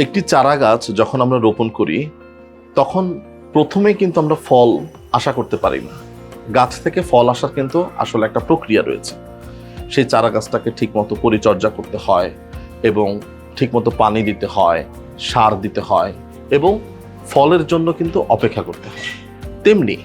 একটি চারা গাছ যখন আমরা রোপণ করি, তখন প্রথমে কিন্তু আমরা ফল আশা করতে পারি না। গাছ থেকে ফল আসার কিন্তু আসলে একটা প্রক্রিয়া রয়েছে। সেই চারা গাছটাকে ঠিকমতো পরিচর্যা করতে হয় এবং ঠিকমতো পানি দিতে হয়, সার দিতে হয় এবং ফলের জন্য কিন্তু অপেক্ষা করতে হয়। তেমনি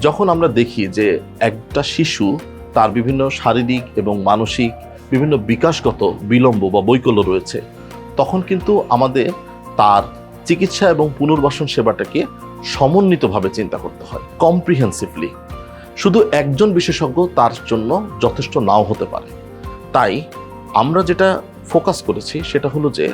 যখন আমরা দেখি যে একটা শিশু তার বিভিন্ন শারীরিক এবং মানসিক বিভিন্ন বিকাশগত বিলম্ব বা বৈকল্য রয়েছে তখন কিন্তু আমাদের তার চিকিৎসা এবং পুনর্বাসন সেবাটাকে সমন্বিতভাবে চিন্তা করতে হয় কম্প্রিহেন্সিভলি শুধু একজন বিশেষজ্ঞ তার জন্য যথেষ্ট নাও হতে পারে। তাই আমরা যেটা ফোকাস করেছি সেটা হলো যে,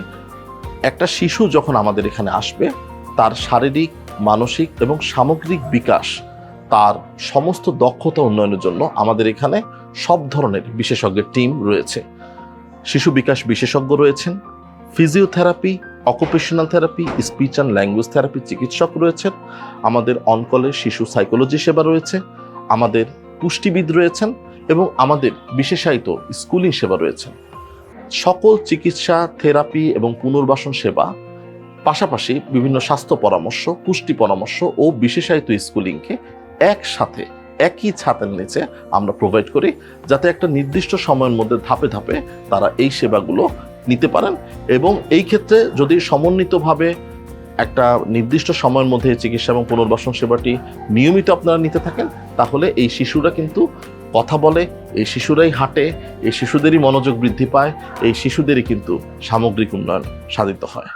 একটা শিশু যখন আমাদের এখানে আসবে, তার শারীরিক, মানসিক এবং সামগ্রিক বিকাশ, তার সমস্ত দক্ষতা উন্নয়নের জন্য আমাদের এখানে সব ধরনের বিশেষজ্ঞের টিম রয়েছে। শিশু বিকাশ বিশেষজ্ঞ রয়েছেন physiotherapy occupational therapy speech and language therapy চিকিৎসক রয়েছেন। আমাদের অনকলে শিশু সাইকোলজি সেবা রয়েছে। আমাদের পুষ্টিবিদ রয়েছেন এবং আমাদের বিশেষায়িত স্কুলিং সেবা রয়েছেন সকল চিকিৎসা থেরাপি এবং পুনর্বাসন সেবা, পাশাপাশি বিভিন্ন স্বাস্থ্য পরামর্শ, পুষ্টি পরামর্শ ও বিশেষায়িত স্কুলিংকে একসাথে, একই ছাতের নিচে আমরা প্রোভাইড করি। যাতে একটা নির্দিষ্ট সময়ের মধ্যে ধাপে ধাপে তারা এই সেবাগুলো নিতে পারেন এবং এই ক্ষেত্রে যদি সমন্বিতভাবে একটা নির্দিষ্ট সময়ের মধ্যে চিকিৎসা এবং পুনর্বাসন সেবাটি নিয়মিত আপনারা নিতে থাকেন, তাহলে এই শিশুরা কিন্তু কথা বলে, এই শিশুরাই হাঁটে, এই শিশুদেরই মনোযোগ বৃদ্ধি পায়, এই শিশুদেরই কিন্তু সামগ্রিক উন্নয়ন সাধিত হয়।